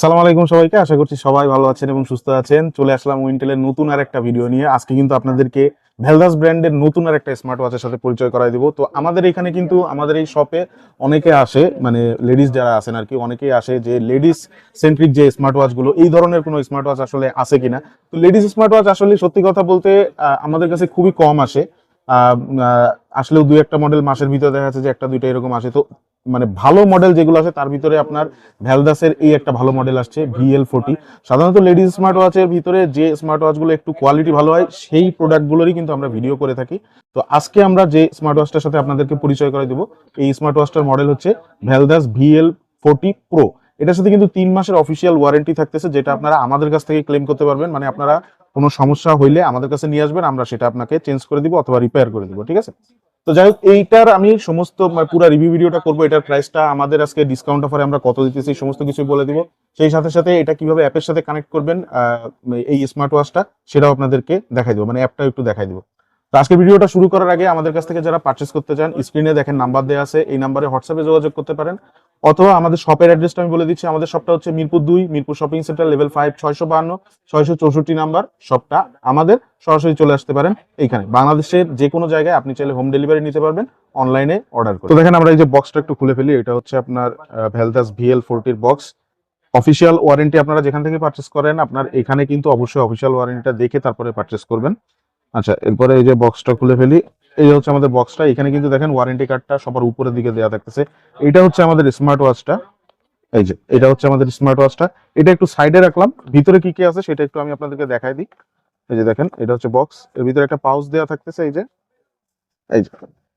সালাম আলাইকুম সবাইকে, আশা করছি সবাই ভালো আছেন এবং সুস্থ আছেন। চলে আসলাম উইন্টেলের নতুন আর একটা ভিডিও নিয়ে। আজকে কিন্তু আপনাদেরকে ভেলদাস ব্র্যান্ডের নতুন আর একটা স্মার্ট ওয়াচের সাথে পরিচয় করাই দিব। তো আমাদের এখানে কিন্তু আমাদের এই শপে অনেকে আসে মানে লেডিস যারা আছেন আর কি, অনেকেই আসে যে লেডিস সেন্ট্রিক যে স্মার্ট ওয়াচগুলো এই ধরনের কোনো স্মার্ট ওয়াচ আসলে আছে কিনা? তো লেডিস স্মার্ট ওয়াচ আসলে সত্যি কথা বলতে আমাদের কাছে খুবই কম আসে। আসলেও দু একটা মডেল মাসের ভিতরে দেখা যাচ্ছে যে একটা দুইটা এরকম আসে। তো মানে ভালো মডেল যেগুলো আছে, তার ভিতরে আপনার ভ্যালদাসের এই একটা ভালো মডেল আসছে ভিএল ফোর্টি সাধারণত লেডিস স্মার্ট ওয়াচের ভিতরে যে স্মার্ট ওয়াচগুলো একটু কোয়ালিটি ভালো হয়, সেই প্রোডাক্টগুলোরই কিন্তু আমরা ভিডিও করে থাকি। তো আজকে আমরা যে স্মার্ট ওয়াচটার সাথে আপনাদেরকে পরিচয় করে দেবো, এই স্মার্ট ওয়াচটার মডেল হচ্ছে ভ্যালদাস ভিএল ফোর্টি প্রো এটার সাথে কিন্তু তিন মাসের অফিসিয়াল ওয়ারেন্টি থাকতেছে, যেটা আপনারা আমাদের কাছ থেকে ক্লেম করতে পারবেন। মানে আপনারা কোনো সমস্যা হইলে আমাদের কাছে নিয়ে আসবেন, আমরা সেটা আপনাকে চেঞ্জ করে দিব অথবা রিপেয়ার করে দিব, ঠিক আছে? তো যাই হোক, এইটার আমি সমস্ত মানে পুরো রিভিউ ভিডিওটা করব, এটার প্রাইসটা আমাদের আজকে ডিসকাউন্ট অফারে আমরা কত দিতেছি, সমস্ত কিছু বলে দিব। সেই সাথে সাথে এটা কীভাবে অ্যাপের সাথে কানেক্ট করবেন এই স্মার্ট ওয়াচটা সেটাও আপনাদেরকে দেখাই দেবো মানে অ্যাপটাও একটু দেখাই দিব। তো আজকে ভিডিওটা শুরু করার আগে আমাদের কাছ থেকে যারা পারচেস করতে চান স্ক্রিনে দেখেন নাম্বার দেওয়া আছে, এই নাম্বারে হোয়াটসঅ্যাপে যোগাযোগ করতে পারেন। অথবা আমাদের শপের অ্যাড্রেসটা আমি বলে দিচ্ছি, আমাদের শপটা হচ্ছে মিরপুর দুই, Mirpur shopping centre level five ছয়শো বাহান্ন ছয়শো চৌষট্টি নাম্বার শপটা আমাদের সরাসরি চলে আসতে পারেন এইখানে। বাংলাদেশের যে কোনো জায়গায় আপনি চাইলে হোম ডেলিভারি নিতে পারবেন অনলাইনে অর্ডার করে। তো দেখেন আমরা এই যে বক্সটা একটু খুলে ফেলি, এটা হচ্ছে আপনার ভেলদাস ভিএল ফোরটির বক্স অফিসিয়াল ওয়ারেন্টি আপনারা যেখান থেকে পারচেস করেন, আপনার এখানে কিন্তু অবশ্যই অফিসিয়াল ওয়ারেন্টিটা দেখে তারপরে পারচেস করবেন। আচ্ছা এরপরে এই যে বক্সটা খুলে ফেলি। এই হচ্ছে আমাদের বক্সটা এখানে কিন্তু দেখেন ওয়ারেন্টি কার্ডটা সবার উপরের দিকে দেওয়া থাকতেছে। এটা হচ্ছে আমাদের স্মার্ট ওয়াচটা এই যে, এটা হচ্ছে আমাদের স্মার্ট ওয়াচটা এটা একটু সাইডে রাখলাম। ভিতরে কি কি আছে সেটা একটু আমি আপনাদেরকে দেখাই দিই। এই যে দেখেন, এটা হচ্ছে বক্স এর ভিতরে একটা পাউচ দেওয়া থাকতেছে, এই যে। এই যে,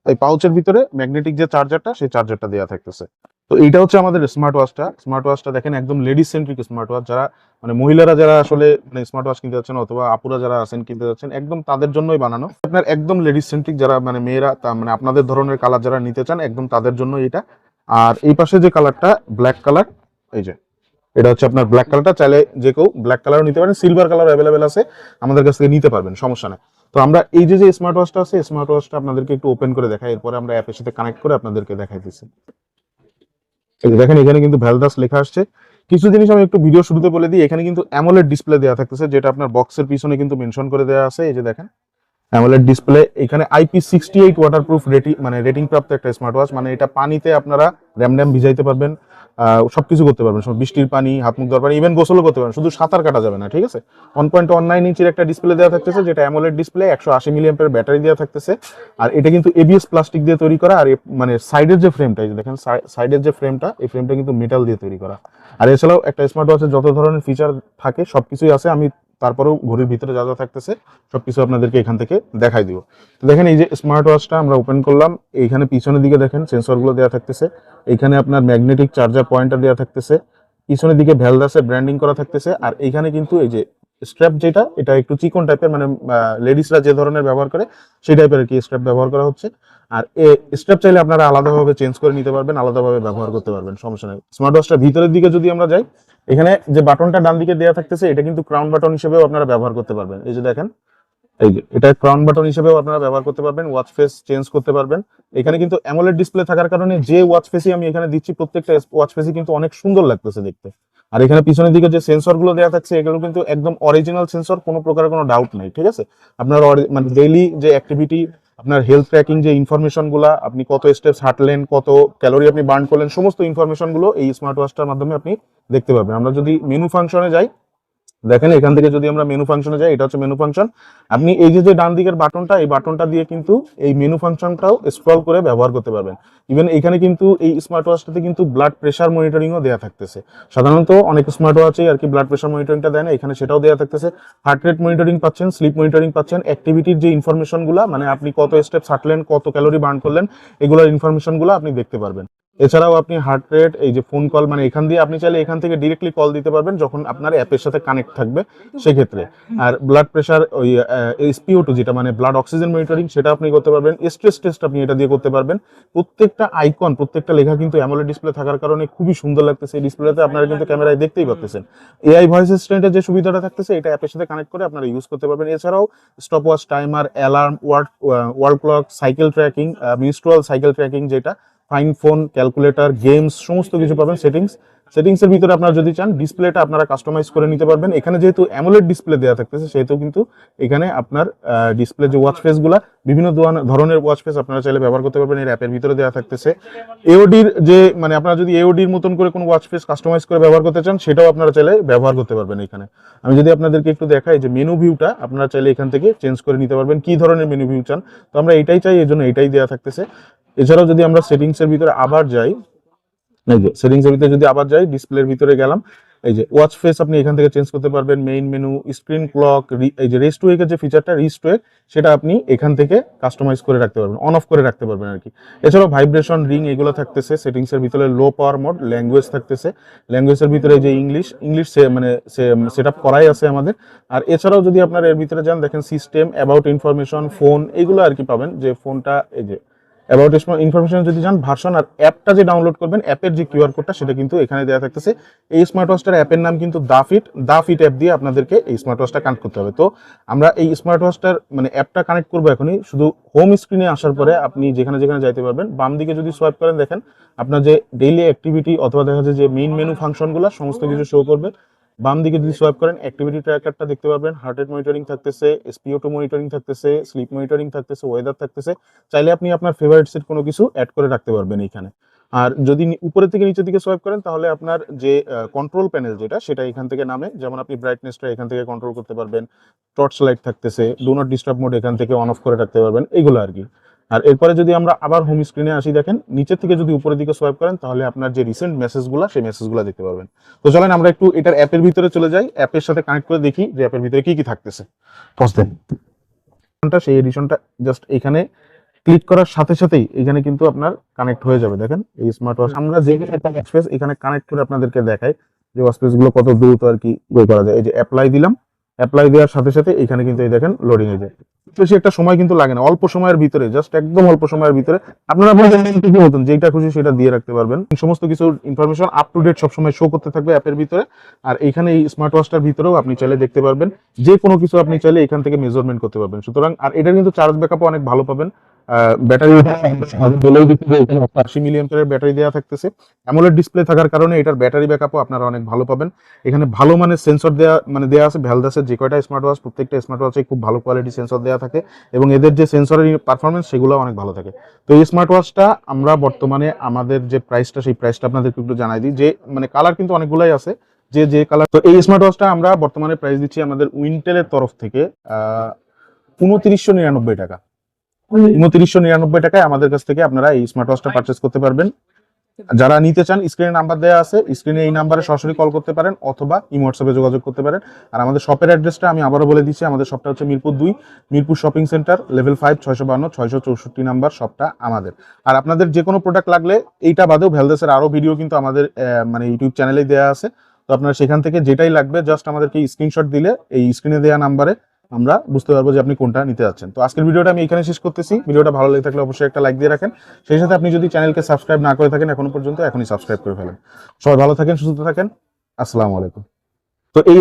এই পাউচের ভিতরে ম্যাগনেটিক যে চার্জারটা সেই চার্জারটা দেওয়া থাকতেছে। তো এইটা হচ্ছে আমাদের স্মার্ট ওয়াচটা স্মার্ট ওয়াচটা দেখেন একদম লেডিস সেন্ট্রিক স্মার্ট ওয়াচ যারা মানে মহিলারা যারা আসলে মানে স্মার্ট ওয়াচ কিনতে যাচ্ছেন অথবা আপুরা যারা আছেন কিনতে যাচ্ছেন, একদম তাদের জন্যই বানানো। আপনার একদম লেডিস সেন্ট্রিক যারা মানে মেয়েরা, তা মানে আপনাদের ধরনের কালার যারা নিতে চান, একদম তাদের জন্য এটা। আর এই পাশে যে কালারটা ব্ল্যাক কালার এই যে, এটা হচ্ছে আপনার ব্ল্যাক কালারটা চাইলে যে কেউ ব্ল্যাক কালারও নিতে পারেন সিলভার কালার অ্যাভেলেবেল আছে, আমাদের কাছ থেকে নিতে পারবেন, সমস্যা নেই। তো আমরা এই যে যে স্মার্ট ওয়াচটা আছে স্মার্ট ওয়াচটা আপনাদেরকে একটু ওপেন করে দেখাই, এরপরে আমরা অ্যাপের সাথে কানেক্ট করে আপনাদেরকে দেখাই দিচ্ছি। দেখেন, এখানে কিন্তু ভ্যালদাস লেখা আসছে। কিছু জিনিস আমি একটু ভিডিও শুরুতে বলে দিই। এখানে কিন্তু অ্যামোলেড ডিসপ্লে দেওয়া থাকতেছে, যেটা আপনার বক্সের পিছনে কিন্তু মেনশন করে দেওয়া আছে। এই যে দেখেন অ্যামোলেড ডিসপ্লে এখানে IP sixty eight waterproof rating মানে রেটিং প্রাপ্ত একটা স্মার্ট ওয়াচ মানে এটা পানিতে আপনারা র্যাম ড্যাম ভিজাইতে পারবেন সব কিছু করতে পারবেন বৃষ্টির পানি, হাত মুখ ধোয়ার পানি ইভেন গোসলও করতে পারবেন, শুধু সাঁতার কাটা যাবে না, ঠিক আছে? ওয়ান পয়েন্ট ওয়ান নাইন ইঞ্চের একটা ডিসপ্লে দেওয়া থাকতেছে, যেটা অ্যামোলেড ডিসপ্লে একশো আশি মিলিয়ামের ব্যাটারি দেওয়া থাকতেছে, আর এটা কিন্তু এবিএস প্লাস্টিক দিয়ে তৈরি করা, আর মানে সাইডের যে ফ্রেমটা এই দেখেন সাইডের যে ফ্রেমটা এই ফ্রেমটা কিন্তু মেটাল দিয়ে তৈরি করা। আর এছাড়াও একটা স্মার্ট ওয়াচের যত ধরনের ফিচার থাকে সব কিছুই আছে, আমি তারপরেও ঘড়ির ভিতরে যা যা থাকতেছে, সবকিছু আপনাদেরকে এখান থেকে দেখাই দিব। তো দেখেন এই যে স্মার্ট ওয়াচটা আমরা ওপেন করলাম, এইখানে পিছনের দিকে দেখেন সেন্সরগুলো দেওয়া থাকতেছে, এইখানে আপনার ম্যাগনেটিক চার্জার পয়েন্টার দেওয়া থাকতেছে, পিছনের দিকে ভ্যালদাসের ব্র্যান্ডিং করা থাকতেছে, আর এইখানে কিন্তু এই যে স্ট্র্যাপ যেটা, এটা একটু চিকন টাইপের মানে লেডিসরা যে ধরনের ব্যবহার করে, সেই টাইপের আর কি স্ট্র্যাপ ব্যবহার করা হচ্ছে। আর এ স্ট্র্যাপ চাইলে আপনারা আলাদাভাবে চেঞ্জ করে নিতে পারবেন, আলাদাভাবে ব্যবহার করতে পারবেন, সমস্যা নেই। স্মার্ট ওয়াচটার ভিতরের দিকে যদি আমরা যাই, এখানে যে বাটনটা ডান দিকে দেওয়া থাকতেছে, এটা কিন্তু ক্রাউন বাটন হিসেবেও আপনারা ব্যবহার করতে পারবেন। এই যে দেখেন, এই যে, এটা ক্রাউন বাটন হিসেবেও আপনারা ব্যবহার করতে পারবেন ওয়াচ ফেস চেঞ্জ করতে পারবেন। এখানে কিন্তু অ্যামোলেড ডিসপ্লে থাকার কারণে যে ওয়াচ ফেসই আমি এখানে দিচ্ছি, প্রত্যেকটা ওয়াচ ফেসই কিন্তু অনেক সুন্দর লাগতেছে দেখতে। আর এখানে পিছনের দিকে যে সেন্সরগুলো দেওয়া থাকছে, এগুলো কিন্তু একদম অরিজিনাল সেন্সর কোনো প্রকার কোনো ডাউট নেই, ঠিক আছে? আপনার মানে ডেইলি যে অ্যাক্টিভিটি আপনার হেলথ ট্র্যাকিং যে ইনফরমেশনগুলো আপনি কত স্টেপস হাঁটলেন, কত ক্যালোরি আপনি বার্ন করলেন, সমস্ত ইনফরমেশনগুলো এই স্মার্ট ওয়াচটার মাধ্যমে আপনি দেখতে পাবেন আমরা যদি মেনু ফাংশনে যাই দেখেন, এখান থেকে যদি আমরা মেনু ফাংশনে যাই, এটা হচ্ছে মেনু ফাংশন আপনি এই যে ডান দিকের বাটনটা, এই বাটনটা দিয়ে কিন্তু এই মেনু ফাংশনটাও স্ক্রল করে ব্যবহার করতে পারবেন। ইভেন এখানে কিন্তু এই স্মার্ট ওয়াচটাতে কিন্তু ব্লাড প্রেশার মনিটরিংও দেওয়া থাকতেছে। সাধারণত অনেক স্মার্ট ওয়াচে আর কি ব্লাড প্রেশার মনিটরিংটা দেয় না, এখানে সেটাও দেওয়া থাকতেছে। হার্ট রেট মনিটরিং পাচ্ছেন স্লিপ মনিটরিং পাচ্ছেন অ্যাক্টিভিটির যে ইনফরমেশনগুলো মানে আপনি কত স্টেপ হাঁটলেন, কত ক্যালোরি বার্ন করলেন, এগুলোর ইনফরমেশনগুলো আপনি দেখতে পারবেন। এছাড়াও আপনি হার্ট রেট এই যে ফোন কল মানে এখান দিয়ে আপনি চাইলে এখান থেকে ডিরেক্টলি কল দিতে পারবেন যখন আপনার অ্যাপের সাথে কানেক্ট থাকবে সেক্ষেত্রে। আর ব্লাড প্রেশার ওই এসপিও টু যেটা মানে ব্লাড অক্সিজেন মনিটরিং সেটা আপনি করতে পারবেন। স্ট্রেস টেস্ট আপনি এটা দিয়ে করতে পারবেন। প্রত্যেকটা আইকন প্রত্যেকটা লেখা কিন্তু অ্যামোলেড ডিসপ্লে থাকার কারণে খুবই সুন্দর লাগতেছে। এই ডিসপ্লেতে আপনারা কিন্তু ক্যামেরায় দেখতেই পাচ্ছেন এআই ভয়েস অ্যাসিস্ট্যান্টের যে সুবিধাটা থাকতেছে, এটা অ্যাপের সাথে কানেক্ট করে আপনারা ইউজ করতে পারবেন। এছাড়াও stop watch timer alarm word world clock cycle tracking menstrual cycle tracking যেটা ফাইন ফোন, ক্যালকুলেটর, গেমস, সমস্ত কিছু পাবেন সেটিংস। সেটিংস এর ভিতরে আপনারা যদি চান, ডিসপ্লেটা আপনারা কাস্টমাইজ করে নিতে পারবেন। এখানে যেহেতু অ্যামোলেড ডিসপ্লে দেওয়া থাকতেছে, সেহেতু কিন্তু এখানে আপনার ডিসপ্লে যে ওয়াচ ফেসগুলা, বিভিন্ন ধরনের ওয়াচ ফেস আপনারা চাইলে ব্যবহার করতে পারবেন। এর অ্যাপের ভিতরে দেওয়া থাকতেছে। এওডির যে মানে আপনারা যদি এওডির মতন করে কোনো ওয়াচ ফেস কাস্টমাইজ করে ব্যবহার করতে চান, সেটাও আপনারা চাইলে ব্যবহার করতে পারবেন এখানে। আমি যদি আপনাদেরকে একটু দেখাই যে মেনু ভিউটা আপনারা চাইলে এখান থেকে চেঞ্জ করে নিতে পারবেন। কি ধরনের মেনু ভিউ চান? তো আমরা এটাই চাই এই জন্য এটাই দেওয়া থাকতেছে। এছাড়াও যদি আমরা সেটিংস এর ভিতরে আবার যাই, এই যে সেটিংস এর ভিতরে যদি আবার যাই ডিসপ্লের ভিতরে গেলাম, এই যে ওয়াচ ফেস আপনি এখান থেকে চেঞ্জ করতে পারবেন মেইন মেনু স্ক্রিন ক্লক এই যে রেস্ট ওয়েকের যে ফিচারটা রিস্ট ওয়েক সেটা আপনি এখান থেকে কাস্টমাইজ করে রাখতে পারবেন অন অফ করে রাখতে পারবেন আর কি এছাড়াও ভাইব্রেশন রিং এগুলো থাকতেছে সেটিংস এর ভিতরে লো পাওয়ার মোড ল্যাঙ্গুয়েজ থাকতেছে। ল্যাঙ্গুয়েজের ভিতরে যে ইংলিশ ইংলিশ মানে সেট আপ করাই আছে আমাদের। আর এছাড়াও যদি আপনার এর ভিতরে যান, দেখেন সিস্টেম অ্যাবাউট ইনফরমেশন ফোন এগুলো আর কি পাবেন, যে ফোনটা এই যে অ্যাবাউট ইনফরমেশন যদি যান ভার্সন আর অ্যাপটা যে ডাউনলোড করবেন অ্যাপের যে কিউআর কোডটা সেটা কিন্তু এখানে দেওয়া থাকতেছে। এই স্মার্ট ওয়াচটার অ্যাপের নাম কিন্তু the fit the fit app দিয়ে আপনাদেরকে এই স্মার্ট ওয়াচটা কানেক্ট করতে হবে। তো আমরা এই স্মার্ট ওয়াচটার মানে অ্যাপটা কানেক্ট করব এখনই। শুধু হোম স্ক্রিনে আসার পরে আপনি যেখানে যেখানে যাইতে পারবেন, বাম দিকে যদি সোয়াইপ করেন, দেখেন আপনার যে ডেইলি অ্যাক্টিভিটি অথবা দেখা যাচ্ছে যে মেইন মেনু ফাংশনগুলো সমস্ত কিছু শো করবে। বাম দিকে যদি সোয়াইপ করেন অ্যাক্টিভিটি ট্র্যাকারটা দেখতে পারবেন। হার্ট রেট মনিটরিং থাকতেছে এসপিও টু মনিটরিং থাকতেছে স্লিপ মনিটরিং থাকতেছে ওয়েদার থাকতেছে। চাইলে আপনি আপনার ফেভারিটসের কোনো কিছু অ্যাড করে রাখতে পারবেন এইখানে। আর যদি উপরের থেকে নিচের দিকে সোয়াইপ করেন, তাহলে আপনার যে কন্ট্রোল প্যানেল যেটা, সেটা এখান থেকে নামে। যেমন আপনি ব্রাইটনেসটা এখান থেকে কন্ট্রোল করতে পারবেন। টর্চ লাইট থাকতেছে ডো নট ডিস্টার্ব মোড এখান থেকে অন অফ করে রাখতে পারবেন। এইগুলো আর কি। আর এরপরে যদি আমরা আবার হোম স্ক্রিনে আসি দেখেন নিচের থেকে যদি উপরের দিকে সোয়াইপ করেন তাহলে আপনার যে রিসেন্ট মেসেজগুলো সেই মেসেজগুলো দেখতে পারবেন। তো চলেন আমরা একটু এটার অ্যাপের ভিতরে চলে যাই। অ্যাপের সাথে কানেক্ট করে দেখি যে অ্যাপের ভিতরে কি কি থাকতেছে। পজ দেন সেই এডিশনটা জাস্ট এখানে ক্লিক করার সাথে সাথেই এখানে কিন্তু আপনার কানেক্ট হয়ে যাবে। দেখেন এই স্মার্ট ওয়াচ আমরা যে স্পেস এখানে কানেক্ট করে আপনাদেরকে দেখাই যে ওয়াচপেসগুলো কত দ্রুত আর কি ইয়ে করা যায়। এই যে অ্যাপ্লাই দিলাম অ্যাপ্লাই দেওয়ার সাথে সাথে এখানে কিন্তু এই দেখেন লোডিং হয়ে যায়। বেশি একটা সময় কিন্তু লাগে না, অল্প সময়ের ভিতরে জাস্ট একদম অল্প সময়ের ভিতরে। আপনারা আপনাদের কি মতন যেটা খুশি সেটা দিয়ে রাখতে পারবেন। সমস্ত কিছু ইনফরমেশন আপ টু ডেট সবসময় শো করতে থাকবে অ্যাপের ভিতরে। আর এইখানে এই স্মার্ট ওয়াচটার ভিতরেও আপনি চাইলে দেখতে পারবেন। যে কোনো কিছু আপনি চাইলে এখান থেকে মেজারমেন্ট করতে পারবেন। সুতরাং, আর এটার কিন্তু চার্জ ব্যাকআপও অনেক ভালো পাবেন। ব্যাটারি বলেও দিতে আশি মিলিয়ন ব্যাটারি দেওয়া থাকতেছে। অ্যামোলেড ডিসপ্লে থাকার কারণে এটার ব্যাটারি ব্যাকআপও আপনারা অনেক ভালো পাবেন। এখানে ভালো মানের সেন্সর দেওয়া মানে দেওয়া আছে, ভ্যালদাসের যে কয়টা স্মার্ট ওয়াচ প্রত্যেকটা স্মার্ট ওয়াচে খুব ভালো কোয়ালিটি সেন্সর দেওয়া থাকে এবং এদের যে সেন্সরের পারফরমেন্স সেগুলো অনেক ভালো থাকে। তো এই স্মার্ট ওয়াচটা আমরা বর্তমানে আমাদের যে প্রাইসটা সেই প্রাইসটা আপনাদেরকে একটু জানাই দিই। যে মানে কালার কিন্তু অনেকগুলাই আছে। যে যে কালার তো এই স্মার্ট ওয়াচটা আমরা বর্তমানে প্রাইস দিচ্ছি আমাদের উইন্টেলের তরফ থেকে উনত্রিশশো নিরানব্বই টাকা। উনত্রিশশো নিরানব্বই টাকায় আমাদের কাছ থেকে আপনারা এই স্মার্ট ওয়াচটা পারচেস করতে পারবেন। যারা নিতে চান স্ক্রিনে নাম্বার দেওয়া আছে। স্ক্রিনে এই নাম্বারে সরাসরি কল করতে পারেন অথবা ইমো হোয়াটসঅ্যাপে যোগাযোগ করতে পারেন। আর আমাদের শপের অ্যাড্রেসটা আমি আবারও বলে দিচ্ছি আমাদের শপটা হচ্ছে মিরপুর দুই Mirpur shopping centre level five ছয়শো বান্ন ছয়শো চৌষট্টি নাম্বার শপটা আমাদের। আর আপনাদের যে কোনো প্রোডাক্ট লাগলে এইটা বাদেও ভ্যালদেসের আরও ভিডিও কিন্তু আমাদের মানে ইউটিউব চ্যানেলেই দেওয়া আছে। তো আপনারা সেখান থেকে যেটাই লাগবে জাস্ট আমাদেরকে স্ক্রিনশট দিলে এই স্ক্রিনে দেওয়া নাম্বারে আমরা বুঝতে পারব যে আপনি কোনটা নিতে যাচ্ছেন। তো আজকের ভিডিওটা আমি এখানে শেষ করতেছি। ভিডিওটা ভালো লেগে থাকলে অবশ্যই একটা লাইক দিয়ে রাখেন। সেই সাথে আপনি যদি চ্যানেলকে সাবস্ক্রাইব না করে থাকেন, এখনও পর্যন্ত এখনই সাবস্ক্রাইব করে ফেলেন। সবাই ভালো থাকেন, সুস্থ থাকেন। আসসালামু আলাইকুম। তো এই